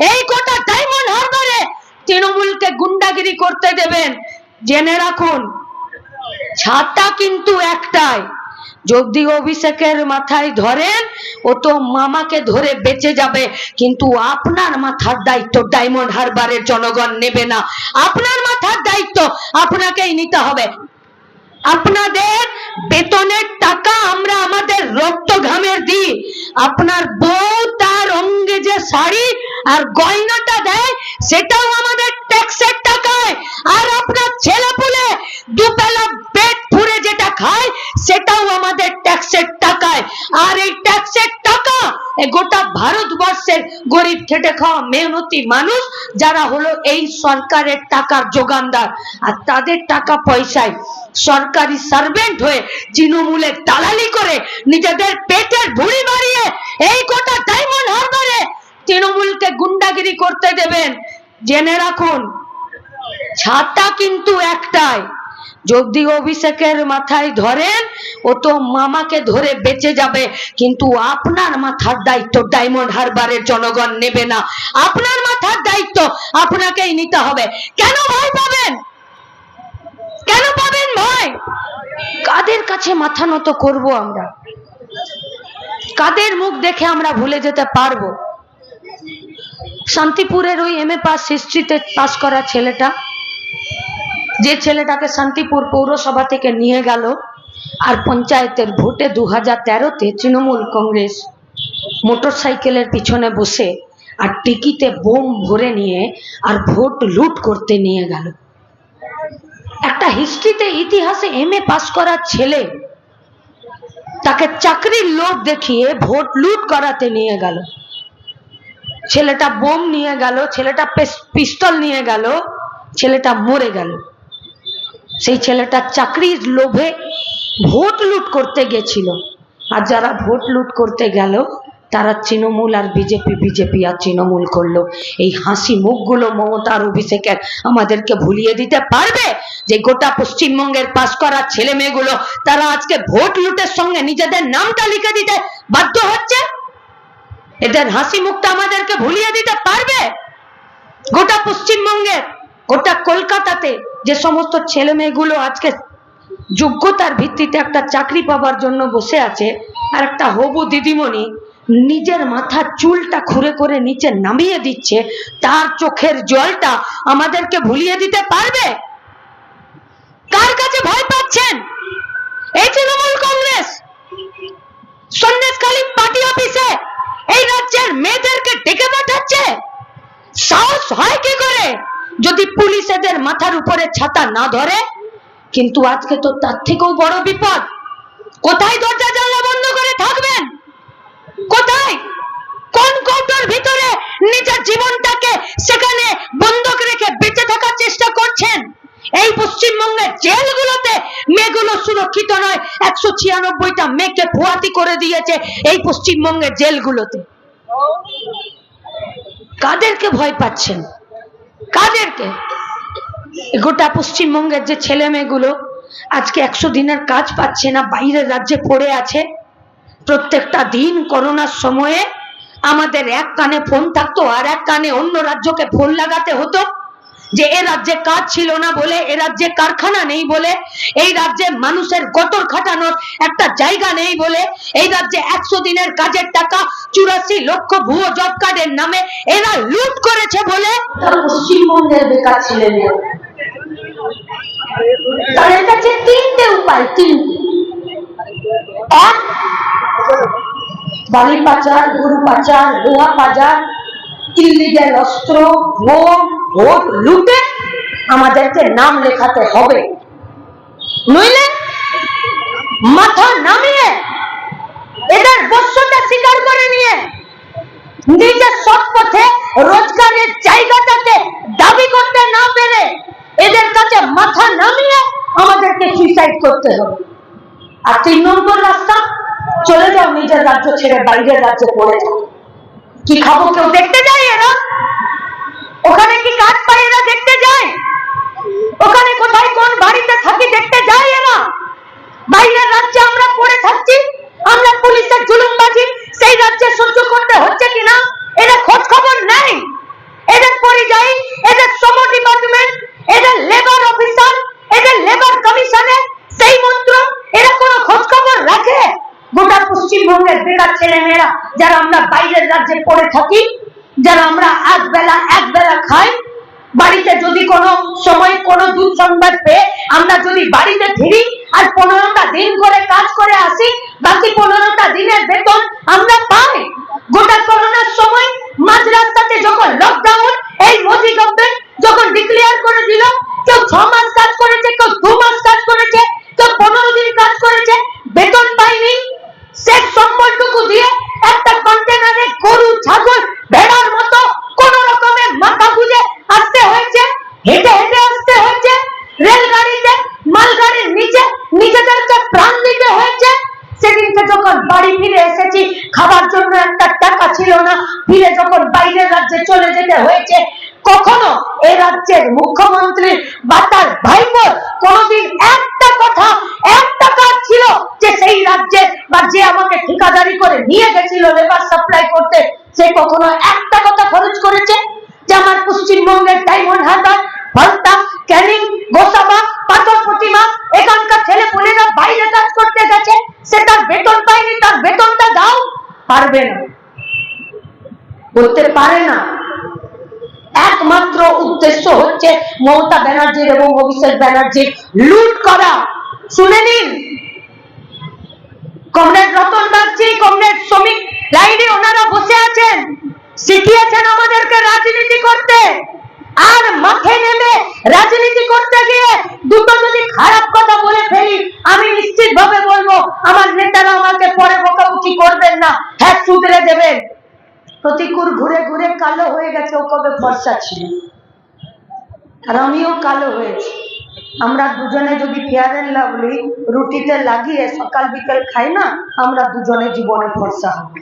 এই গোটা ডায়মন্ড হারবারে তৃণমূলকে গুন্ডাগিরি করতে দেবেন। জেনে রাখুন, ছাতা কিন্তু একটাই। যদি অভিষেকের মাথায় ধরেন, ও তো মামাকে ধরে বেঁচে যাবে। কিন্তু আপনার মাথার দায়িত্ব ডায়মন্ড হারবারের জনগণ নেবে না। আপনার মাথার দায়িত্ব আপনাকেই নিতে হবে। আপনাদের বেতনের টাকা আমরা আমাদের রক্ত ঘামের দিই। আপনার বউ তার অঙ্গে যে শাড়ি আর গয়নাটা দেয়, সেটাও আমাদের ট্যাক্সের টাকায়। আর আপনার ছেলে পুলে দুবেলা পেট পুরে যেটা খায়, সেটাও আমাদের ট্যাক্সের টাকায়। আর এই ট্যাক্সের টাকা গোটা ভারতবর্ষের গরিব খেটে খাওয়া মেহনতি মানুষ যারা হলো এই সরকারের টাকার যোগানদার। আর তাদের টাকা পয়সায় সরকারি সার্ভেন্ট হয়ে তৃণমূলের দালালি করে নিজেদের পেটের ভুড়ি মারিয়ে এই গোটা ডায়মন্ড হারবারে তৃণমূলকে গুন্ডাগিরি করতে দেবেন। জেনে রাখুন, ছাতা কিন্তু একটাই। যদি অভিষেকের মাথায় ধরেন, ও তো মামাকে ধরে বেঁচে যাবে। কিন্তু আপনার মাথার দায়িত্ব ডায়মন্ড হারবারের জনগণ নেবে না। আপনার মাথার দায়িত্ব আপনাকেই নিতে হবে। কেন ভয় পাবেন? কেন পাবেন ভয়? কাদের কাছে মাথা নত করব আমরা? কাদের মুখ দেখে আমরা ভুলে যেতে পারব? শান্তিপুরের ওই এম এ পাস হিস্ট্রিতে পাস করা ছেলেটা যে ছেলেটাকে শান্তিপুর পৌরসভা থেকে নিয়ে গেল আর পঞ্চায়েতের ভোটে দু হাজার তেরোতে তৃণমূল কংগ্রেস মোটরসাইকেলের পিছনে বসে আর টিকিতে বোম ভরে নিয়ে আর ভোট লুট করতে নিয়ে গেল। একটা হিস্ট্রিতে ইতিহাসে এম এ পাস করা ছেলে তাকে চাকরির লোভ দেখিয়ে ভোট লুট করাতে নিয়ে গেল। ছেলেটা বোম নিয়ে গেল, ছেলেটা পিস্তল নিয়ে গেল, ছেলেটা মরে গেল। সেই ছেলেটা চাকরির লোভে ভোট লুট করতে গেছিল। আর যারা ভোট লুট করতে গেল, তারা তৃণমূল আর বিজেপি বিজেপি আর তৃণমূল করল। এই হাসি মুখগুলো মমতার অভিষেকের আমাদেরকে ভুলিয়ে দিতে পারবে? যে গোটা পশ্চিমবঙ্গের পাশ করা ছেলে মেয়েগুলো, তারা আজকে ভোট লুটের সঙ্গে নিজেদের নামটা লিখে দিতে বাধ্য হচ্ছে? এদের হাসি মুখটা আমাদেরকে ভুলিয়ে দিতে পারবে? গোটা পশ্চিমবঙ্গের, গোটা কলকাতাতে যে সমস্ত ছেলে মেয়েগুলো আজকে যোগ্যতার ভিত্তিতে একটা চাকরি পাবার জন্য বসে আছে, আর একটা হবু দিদিমণি নিজের মাথার চুলটা খুঁড়ে করে নিচে নামিয়ে দিচ্ছে, তার চোখের জলটা আমাদেরকে ভুলিয়ে দিতে পারবে? কার কাছে ভয় পাচ্ছেন? এই তৃণমূল কংগ্রেস সন্দেশখালী পার্টি অফিসে এই রাজ্যের মেয়েদেরকে ডেকে পাঠাচ্ছে? সাহস হয় যদি পুলিশ এদের মাথার উপরে ছাতা না ধরে, কিন্তু আজকে তো তার থেকেও বড় বিপদ। কোথায় দরজা জানলা বন্ধ করে থাকবেন? কোথায়? কোন কৌটোর ভিতরে নিজের জীবনটাকে সেখানে বন্ধক রেখে বেঁচে থাকার চেষ্টা করছেন? এই পশ্চিমবঙ্গের জেলগুলোতে মেয়েগুলো সুরক্ষিত নয়। একশো ছিয়ানব্বইটা মেয়েকে ভুয়াতি করে দিয়েছে এই পশ্চিমবঙ্গের জেলগুলোতে। কাদেরকে ভয় পাচ্ছেন? কাদেরকে? গোটা পশ্চিমবঙ্গের যে ছেলে মেয়েগুলো আজকে একশো দিনের কাজ পাচ্ছে না, বাইরের রাজ্যে পড়ে আছে, প্রত্যেকটা দিন করোনার সময়ে আমাদের এক কানে ফোন থাকতো আর এক কানে অন্য রাজ্যকে ফোন লাগাতে হতো। যে এ রাজ্যে কাজ ছিল না বলে, এ রাজ্যে কারখানা নেই বলে, এই রাজ্যে মানুষের গতর খাটানোর একটা জায়গা নেই বলে, এই রাজ্যে একশো দিনের কাজের টাকা চুরাশি লক্ষ ভুয়ো জব কার্ডের নামে এরা লুট করেছে বলে পশ্চিমবঙ্গের বেকার ছেলে মেয়ে তাদের কাছে তিনটে উপায়, তিনটে। এক, বালি পাচার, গরু পাচার লোহা পাচার ইলিগাল অস্ত্র বোম ভোট লুটে আমাদেরকে নাম লেখাতে হবে। নইলে মাথা নামিয়ে এদের স্বীকার করে নিয়ে নিজের সৎ পথে রোজগারের জায়গাটাকে দাবি করতে না পেরে এদের কাছে মাথা নামিয়ে আমাদেরকে সুইসাইড করতে হবে। আর তিন নম্বর রাস্তা, চলে যাও নিজের রাজ্য ছেড়ে বাইরের রাজ্যে পড়ে যাও কি খাব কেউ দেখতে যায় এরা? ওখানে কি কাজ পায় এরা দেখতে যায়? ওখানে কোথায় কোন বাড়িতে থাকি দেখতে যায় এরা? বাইরের রাজ্যে আমরা পড়ে থাকছি, আমরা পুলিশের জুলুমবাজি, সেই রাজ্যে সহ্য করতে হচ্ছে কিনা? এরা খোঁজ খবর নেই। এদের পরিযায়ী, এদের শ্রম ডিপার্টমেন্ট, এদের লেবার অফিসার এদের লেবার কমিশনে সেই মন্ত্র এরা কোনো খোঁজ খবর রাখে? ছেলেমেয়েরা যারা আমরা বাইরের রাজ্যে পড়ে থাকি, যারা আমরা এক বেলা এক বেলা খাই, বাড়িতে যদি কোনো সময় কোনো দুঃসংবাদ পেয়ে আমরা যদি বাড়িতে ফিরি আর পনেরোটা দিন করে কাজ করে আসি, বাকি পনেরোটা দিনের বেতন আমরা পাই। গোটা করোনার সময় মাঝ রাস্তাতে যখন লকডাউন এই মোদি গভর্নমেন্ট যখন ডিক্লেয়ার করে দিল, কেউ ছ মাস কাজ করেছে, কেউ দু মাস কাজ করেছে, কেউ পনেরো দিন কাজ করেছে, বেতন পাইনি। শেষ সম্বলটুকু দিয়ে একটা কন্টেনারে গরু ছাগল ভেড়ার মতো কোন রকমের মাথা গুঁজে আসতে হয়েছে হেঁটে হেঁটে আসতে হয়েছে রেলগাড়িতে মালগাড়ির নিচে নিজেদেরকে প্রাণ দিতে হয়েছে সেদিনকে যখন বাড়ি ফিরে এসেছি খাবার জন্য একটা টাকা ছিল না ফিরে যখন বাইরের রাজ্যে চলে যেতে হয়েছে কখনো এ রাজ্যের মুখ্যমন্ত্রী বা তার ভাইপোর কোনোদিন একটা কথা একটা কাজ ছিল যে সেই রাজ্যে বা যে আমাকে ঠিকাদারি করে নিয়ে গেছিল লেবার সাপ্লাই করতে সে কখনো একটা কথা খরচ করেছে যে আমার পশ্চিমবঙ্গের ডায়মন্ড হারবার ফলতা ক্যানিং গোসাবা পাথর প্রতিমা এখানকার ছেলে পুলেরা বাইরে কাজ করতে গেছে সে তার বেতন পায়নি তার বেতনটা দাও, পারবে না। বলতে পারে না। একমাত্র উদ্দেশ্য হচ্ছে মমতা ব্যানার্জির এবং অভিষেক ব্যানার্জির লুট করা। শুনে নিন। কমরেড রতন বাগচি, কমরেড শ্রমিক রাইডি ওনারা বসে আছেন। শিখিয়েছেন আমাদেরকে রাজনীতি করতে। আর মাঠে নেমে রাজনীতি করতে গিয়ে দুটো যদি খারাপ কথা বলে ফেলি, আমি নিশ্চিত ভাবে বলব, আমার নেতারা আমাকে পরে বকাবকি করবেন না হ্যাঁ শুধরে দেবেন। প্রতিকূল ঘুরে ঘুরে কালো হয়ে গেছে, ও কবে ফর্সা ছিল? আর আমিও কালো হয়েছি। আমরা দুজনে যদি ফেয়ার লাভলি রুটিতে লাগিয়ে সকাল বিকেল খাই না, আমরা দুজনে জীবনে ফর্সা হব।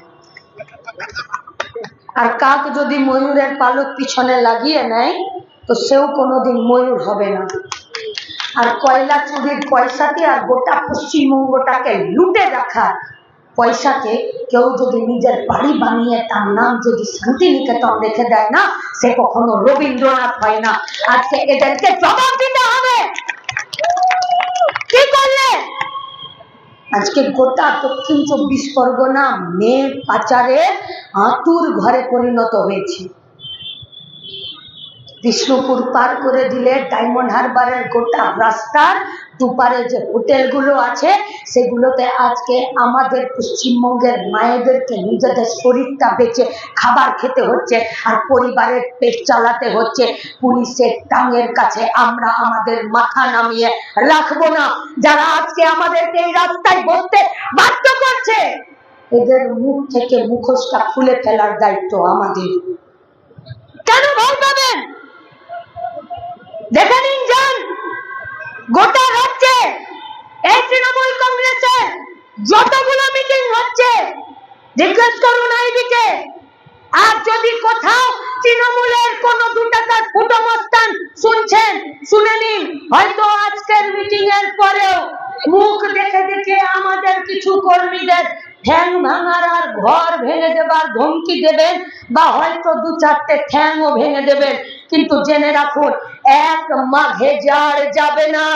আর কাক যদি ময়ূরের পালক পিছনে লাগিয়ে নেয়, তো সেও কোনোদিন ময়ূর হবে না। আর কয়লা চুরির পয়সাতে আর গোটা পশ্চিমবঙ্গটাকে লুটে রাখার পয়সাতে কেউ যদি নিজের বাড়ি বানিয়ে তার নাম যদি শান্তিনিকেতন রেখে দেয় না, সে কখনো রবীন্দ্রনাথ হয় না। আজকে এদেরকে জবাব দিতে হবে কি করলে আজকে গোটা দক্ষিণ চব্বিশ পরগনা মেয়ে পাচারে আতুর ঘরে পরিণত হয়েছে। বিষ্ণুপুর পার করে দিলে ডায়মন্ড হারবারের গোটা রাস্তার দুপারে যে হোটেলগুলো আছে, সেগুলোতে আজকে আমাদের পশ্চিমবঙ্গের মায়েদেরকে নিজেদের শরীরটা বেঁচে খাবার খেতে হচ্ছে আর পরিবারের পেট চালাতে হচ্ছে। পুলিশের টাঙের কাছে আমরা আমাদের মাথা নামিয়ে রাখব না। যারা আজকে আমাদেরকে এই রাস্তায় বসতে বাধ্য করছে, এদের মুখ থেকে মুখোশটা খুলে ফেলার দায়িত্ব আমাদের। কেন ভয় পাবেন? দেখে নিন যান। গোটা রাজ্যে এই তৃণমূল কংগ্রেসের যতগুলো মিটিং হচ্ছে জিজ্ঞেস করুন আইবিকে আর যদি কোথাও তৃণমূলের কোন দু টাকার ফুটমস্তান শুনছেন শুনে নিন হয়তো আজকের মিটিং এর পরেও মুখ দেখে দেখে আমাদের কিছু কর্মীদের ঠ্যাং ভাঙার আর ঘর ভেঙে দেবার ধমকি দেবেন, বা হয়তো দু চারটে ঠ্যাংও ভেঙে দেবেন। কিন্তু জেনে রাখুন এক মাঘে যার যাবে না।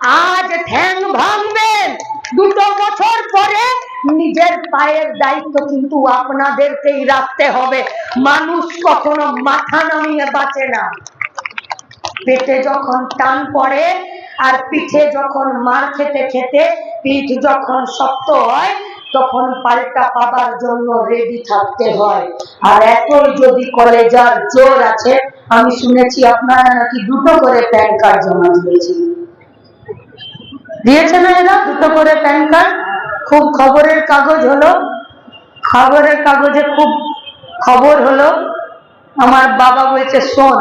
আজ ঠ্যাং ভাঙবেন। দুটো বছর পরে নিজের পায়ের দায়িত্ব কিন্তু আপনাদেরকেই রাখতে হবে। মানুষ কখনো মাথা নামিয়ে বাঁচে না। পেটে যখন টান পড়ে আর পিঠে যখন মার খেতে খেতে পিঠ যখন শক্ত হয়, তখন পাল্টা পাবার জন্য রেডি থাকতে হয়। আর এতই যদি কলেজার জোর আছে আমি শুনেছি আপনারা নাকি দুটো করে প্যান কার্ড জমা দিয়েছেন। দিয়েছে না এরা? দুটো করে প্যান কার্ড? খুব খবরের কাগজ হলো। খবরের কাগজে খুব খবর হলো। আমার বাবা বলছে, শোন,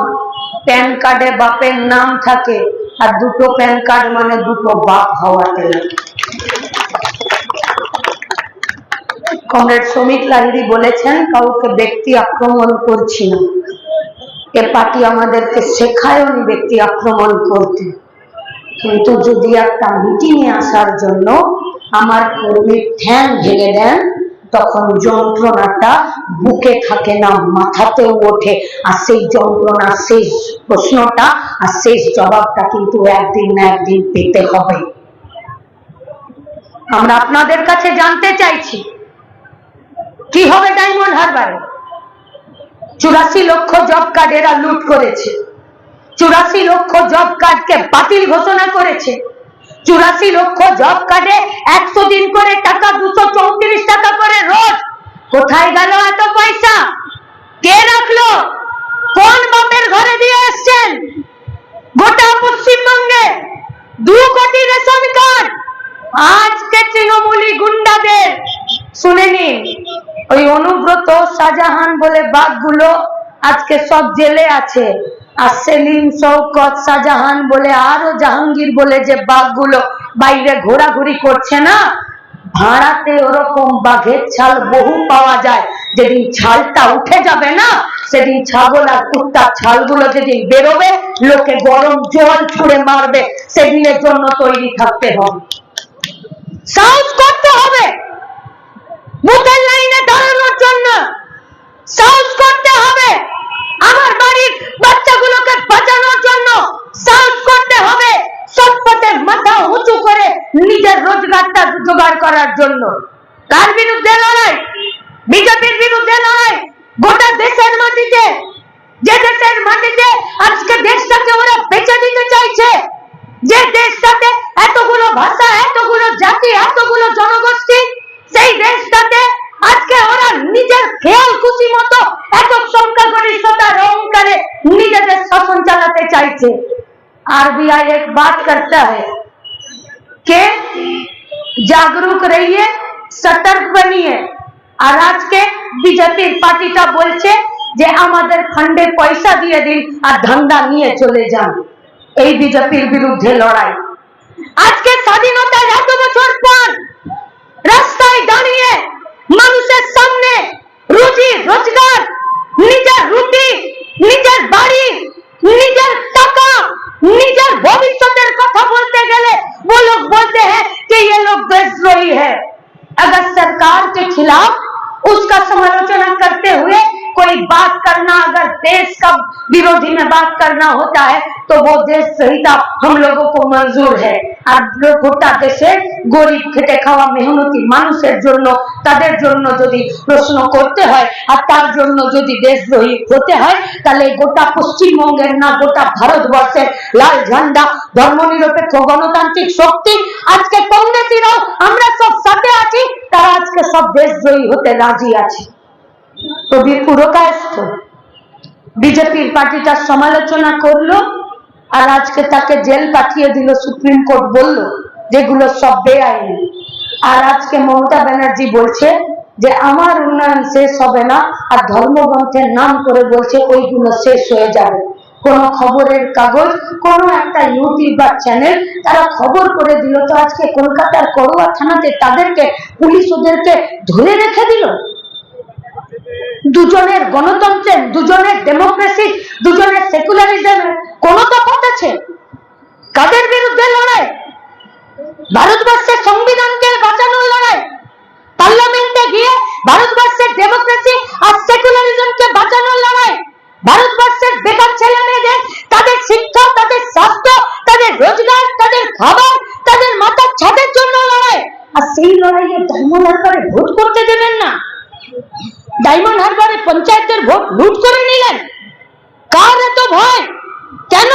প্যান কার্ডে বাপের নাম থাকে আর দুটো প্যান কার্ড মানে দুটো বাপ হওয়াতে কমরেড শ্রমিক লাহিড়ি বলেছেন, কাউকে ব্যক্তি আক্রমণ করছি না। এ পার্টি আমাদেরকে শেখায়নি ব্যক্তি আক্রমণ করতে। কিন্তু যদি একটা মিটিং এ আসার জন্য আমার কর্মীর ঠ্যাং ভেঙে দেন, তখন যন্ত্রণাটা বুকে থাকে না, মাথাতেও ওঠে। আর সেই যন্ত্রণা শেষ প্রশ্নটা আর শেষ জবাবটা কিন্তু একদিন না একদিন পেতে হবে। আমরা আপনাদের কাছে জানতে চাইছি, কি হবে ডায়মন্ড হারবারে? চুরাশি লক্ষ জব কার্ড এরা লুট করেছে। চুরাশি লক্ষ জব কার্ডকে বাতিল ঘোষণা করেছে। চুরাশি লক্ষ জব কার্ডে একশো দিন করে টাকা, দুশো চৌত্রিশ টাকা করে রোজ। কোথায় গেল এত পয়সা? কে রাখল? কোন বাপের ঘরে দিয়ে এসছেন? গোটা পশ্চিমবঙ্গে দু কোটি রেশন কার্ড। আজকে তৃণমূলী গুন্ডাদের শুনে নিন, ওই অনুব্রত শাহজাহান বলে বাঘগুলো আজকে সব জেলে আছে। আর সেলিম শৌকত শাহজাহান বলে আরও জাহাঙ্গীর বলে যে বাঘগুলো বাইরে ঘোরাঘুরি করছে না, ভাড়াতে ওরকম বাঘের ছাল বহু পাওয়া যায়। যেদিন ছালটা উঠে যাবে না, সেদিন ছাগল আর কুত্তার ছালগুলো যেদিন বেরোবে, লোকে গরম জল ছুঁড়ে মারবে, সেদিনের জন্য তৈরি থাকতে হবে। সাহস করতে হবে। বুথের লাইনে দাঁড়ানোর জন্য সাহস করতে হবে। আমার বাড়ির বাচ্চাগুলোকে বাঁচানোর জন্য সাহস করতে হবে সৎপথে মাথা উঁচু করে নিজের রোজগারটা জোগাড় করার জন্য। কার বিরুদ্ধে লড়াই? বিজেপির বিরুদ্ধে লড়াই? গোটা দেশের মাটিতে, যে দেশের মাটিতে আজকে দেশটাকে ওরা বেঁচে দিতে চাইছে, যে দেশটাতে आरबीआई एक बात करता है कि जागरूक रहिए सतर्क बनिए আর আজকে বিজেপির পার্টিটা বলছে যে আমাদের ফান্ডে পয়সা দিয়ে দিন আর ধান্দা নিয়ে চলে যান এই বিজেপির বিরুদ্ধে লড়াই আজকে স্বাধীনতার এত বছর পর बात करना होता है तो वो देश संहिता हम लोगों को मंजूर है আর গোটা দেশের গরিব খেটে খাওয়া মেহনতি মানুষের জন্য তাদের জন্য যদি প্রশ্ন করতে হয় আর তার জন্য যদি দেশদ্রোহী হতে হয় তাহলে গোটা পশ্চিমবঙ্গের না গোটা ভারতবর্ষের লাল ঝান্ডা ধর্মনিরপেক্ষ গণতান্ত্রিক শক্তি আজকে কংগ্রেসীরাও আমরা সব সাথে আছি তারা আজকে সব দেশদ্রোহী হতে রাজি আছে তো পুরকায়স্থ বিজেপির পার্টিটার সমালোচনা করল আর আজকে তাকে জেল পাঠিয়ে দিল, সুপ্রিম কোর্ট বলল যেগুলো সব বেআইনি। আর আজকে মমতা ব্যানার্জি বলছে যে আমার উন্নয়ন শেষ হবে না আর ধর্মগ্রন্থের নাম করে বলছে ওইগুলো শেষ হয়ে যাবে। কোন খবরের কাগজ, কোন একটা ইউটিউব বা চ্যানেল তারা খবর করে দিল তো আজকে কলকাতার করোয়া থানাতে তাদেরকে, পুলিশ ওদেরকে ধরে রেখে দিল? দুজনের গণতন্ত্রের, দুজনের ডেমোক্রেসি দুজনের সেকুলারিজমের কোন তফাৎ আছে? কাদের বিরুদ্ধে লড়াই? ভারতবর্ষের সংবিধানকে বাঁচানোর লড়াই? পার্লামেন্টে গিয়ে ভারতবর্ষের ডেমোক্রেসি আর সেকুলারিজমকে বাঁচানোর লড়াই? ভারতবর্ষের বেকার ছেলে মেয়েদের তাদের শিক্ষা, তাদের স্বাস্থ্য, তাদের রোজগার, তাদের খাবার, তাদের মাথার ছাদের জন্য লড়াই? আর সেই লড়াইয়ে ধর্ম হারবারে ভোট করতে দেবেন না। ডায়মন্ড হারবারে পঞ্চায়েতের ভোট লুট করে নিলেন। কার এত ভয়? কেন?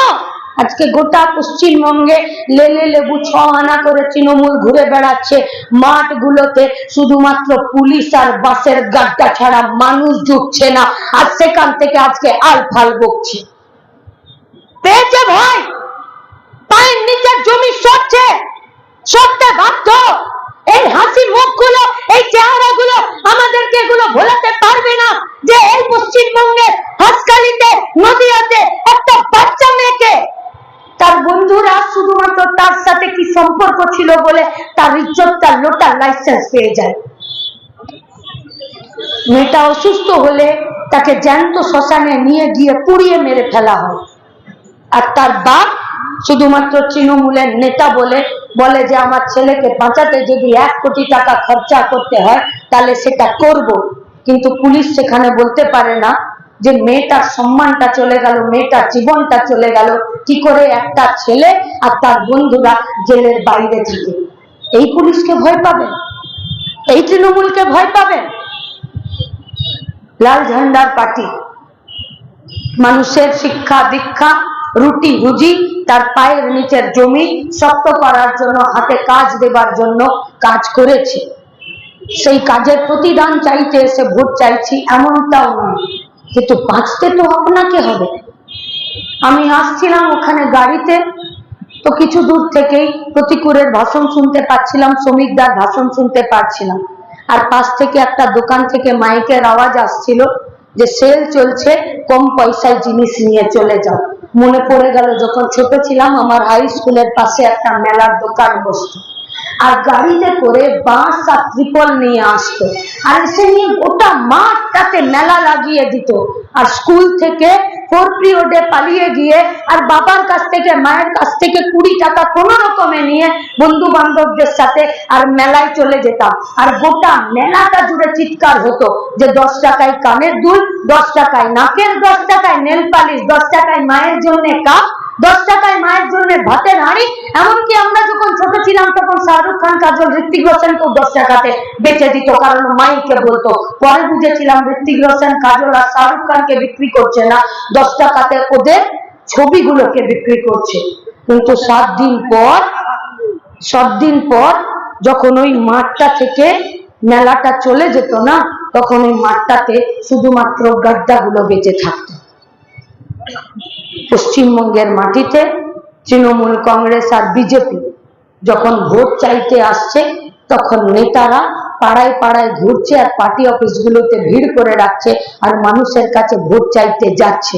আজকে গোটা পশ্চিমবঙ্গে লেলে লেবু ছ আনা করে তৃণমূল ঘুরে বেড়াচ্ছে। মাঠগুলোতে শুধুমাত্র পুলিশ আর বাসের গাড্ডা ছাড়া মানুষ ঢুকছে না। আর সেখান থেকে আজকে আল ফাল বকছে। পেয়েছে ভয়? পায়ের নিচের জমি সরছে। সরতে বাধ্য। এই হাসি মুখগুলো, এই চেহারাগুলো আমাদেরকে এগুলো ভোলাতে পারবে না যে এই পশ্চিমবঙ্গের হাসকালিতে, নদীয়াতে একটা বাচ্চা মেয়েকে। তার বন্ধুরা শুধুমাত্র তার সাথে কি সম্পর্ক ছিল বলে তার ইজ্জতটা লোটার লাইসেন্স পেয়ে যায়। মেয়েটা অসুস্থ হলে তাকে জ্যান্ত শ্মশানে নিয়ে গিয়ে পুড়িয়ে মেরে ফেলা হয়। আর তার বাপ শুধুমাত্র তৃণমূলের নেতা বলে বলে যে আমার ছেলেকে বাঁচাতে যদি এক কোটি টাকা খরচা করতে হয়, তাহলে সেটা করব। কিন্তু পুলিশ সেখানে বলতে পারে না যে মেয়েটার সম্মানটা চলে গেল, মেয়েটার জীবনটা চলে গেল, কি করে একটা ছেলে আর তার বন্ধুরা জেলের বাইরে থাকে। এই পুলিশকে ভয় পাবেন? এই তৃণমূলকে ভয় পাবেন? লাল ঝান্ডার পার্টি। মানুষের শিক্ষা দীক্ষা রুটি রুজি তার পায়ের নিচের জমি শক্ত করার জন্য, হাতে কাজ দেবার জন্য কাজ করেছে। সেই কাজের প্রতিদান চাইতে এসে ভোট চাইছি এমনটাও নয়। কিন্তু বাঁচতে তো আপনাকে হবে। আমি আসছিলাম ওখানে গাড়িতে, তো কিছু দূর থেকেই প্রতিকূলের ভাষণ শুনতে পাচ্ছিলাম, শ্রমিকদার ভাষণ শুনতে পাচ্ছিলাম। আর পাশ থেকে একটা দোকান থেকে মাইকের আওয়াজ আসছিল যে, সেল চলছে, কম পয়সায় জিনিস নিয়ে চলে যাও। মনে পড়ে গেল যখন ছোট ছিলাম, আমার হাই স্কুলের পাশে একটা মেলার দোকান বসত। আর গাড়িতে করে বাঁশ আর ত্রিপল নিয়ে আসতো। আর এসে নিয়ে গোটা মাঠটাতে মেলা লাগিয়ে দিত। আর স্কুল থেকে ফোর পিরিয়ডে পালিয়ে গিয়ে আর বাবার কাছ থেকে, মায়ের কাছ থেকে কুড়ি টাকা কোনো রকমে নিয়ে বন্ধু বান্ধবদের সাথে আর মেলায় চলে যেতাম। আর গোটা মেলাটা জুড়ে চিৎকার হতো যে দশ টাকায় কানের দুল, দশ টাকায় নাকের, দশ টাকায় নেল পালিশ, দশ টাকায় মায়ের জন্য কাপ দশ টাকায় মায়ের জন্য ভাতের হাঁড়ি, এমনকি আমরা যখন ছোট ছিলাম তখন শাহরুখ খান কাজল ঋত্বিক রোশনকেও দশ টাকাতে বেচে দিত, কারণ মাইকে বলতো, পরে বুঝেছিলাম ঋত্বিক রোশন কাজল আর শাহরুখ খানকে বিক্রি করছে না, দশ টাকাতে ওদের ছবিগুলোকে বিক্রি করছে। কিন্তু সাত দিন পর, সাত দিন পর যখন ওই মাঠটা থেকে মেলাটা চলে যেত না, তখন ওই মাঠটাতে শুধুমাত্র গাড্ডাগুলো বেঁচে থাকতো। পশ্চিমবঙ্গের মাটিতে তৃণমূল কংগ্রেস আর বিজেপি যখন ভোট চাইতে আসছে তখন নেতারা পাড়ায় পাড়ায় ঘুরছে আর পার্টি অফিসগুলোতে ভিড় করে রাখছে আর মানুষের কাছে ভোট চাইতে যাচ্ছে।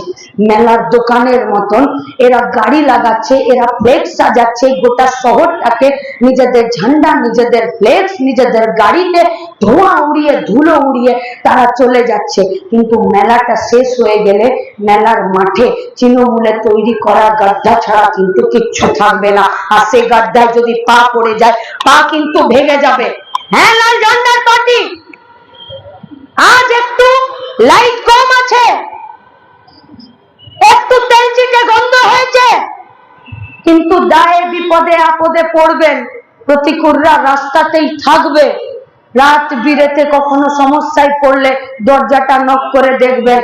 মেলার দোকানের মতন এরা গাড়ি লাগাচ্ছে, এরা ফ্লেক্স সাজাচ্ছে, গোটা শহরটাকে নিজেদের ঝান্ডা, নিজেদের ফ্লেক্স নিজেদের গাড়িতে ধোঁয়া উড়িয়ে, ধুলো উড়িয়ে তারা চলে যাচ্ছে। কিন্তু মেলাটা শেষ হয়ে গেলে মেলার মাঠে তৃণমূলে তৈরি করা গাড্ডা ছাড়া কিন্তু কিচ্ছু থাকবে না। আর সেই গাড্ডায় যদি পা পড়ে যায়, পা কিন্তু ভেঙে যাবে। হ্যাঁ লাল ঝান্ডার আজ একটু লাইট কম আছে। একটু তেলচিটে গন্ধ হয়েছে। কিন্তু দায়ে বিপদে আপদে পড়বেন। প্রতিকূলরা রাস্তাতেই থাকবে। রাত বিরেতে কখনো সমস্যায় পড়লে দরজাটা নক করে দেখবেন।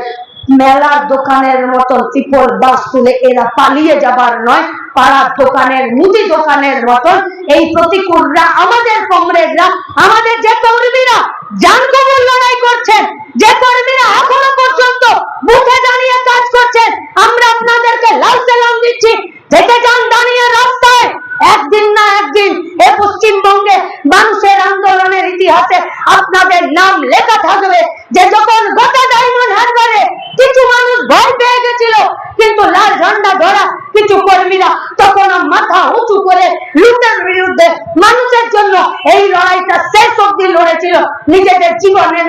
মেলার দোকানের মতন ত্রিপল বাস তুলে এরা পালিয়ে যাবার নয়, পাড়ার দোকানের, মুদি দোকানের মতন। এই প্রতিকূলরা, আমাদের কংগ্রেসরা আমাদের যে কর্মীরা যান কবর লড়াই করছেন যে কর্মীরা এখনও পর্যন্ত বুথে দাঁড়িয়ে কাজ করছেন আমরা আপনাদেরকে লাল সালাম দিচ্ছি থেকে যান দাঁড়িয়ে রাস্তায় একদিন না একদিন এ পশ্চিমবঙ্গে মানুষের আন্দোলনের ইতিহাসে আপনাদের নাম লেখা থাকবে যে যখন গোটা ডায়মন্ড হারবারে কিছু মানুষ ভয় পেয়ে গেছিল কিন্তু লাল ঝান্ডা ধরা কিছু কর্মীরা তখন মাথা উঁচু করে লুটের বিরুদ্ধে মানুষের জন্য এই লড়াইটা শেষ অব্দি লড়েছিল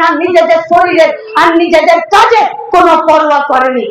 নিজেদের শরীরের আর নিজেদের কাজে কোনো পরোয়া করেনি।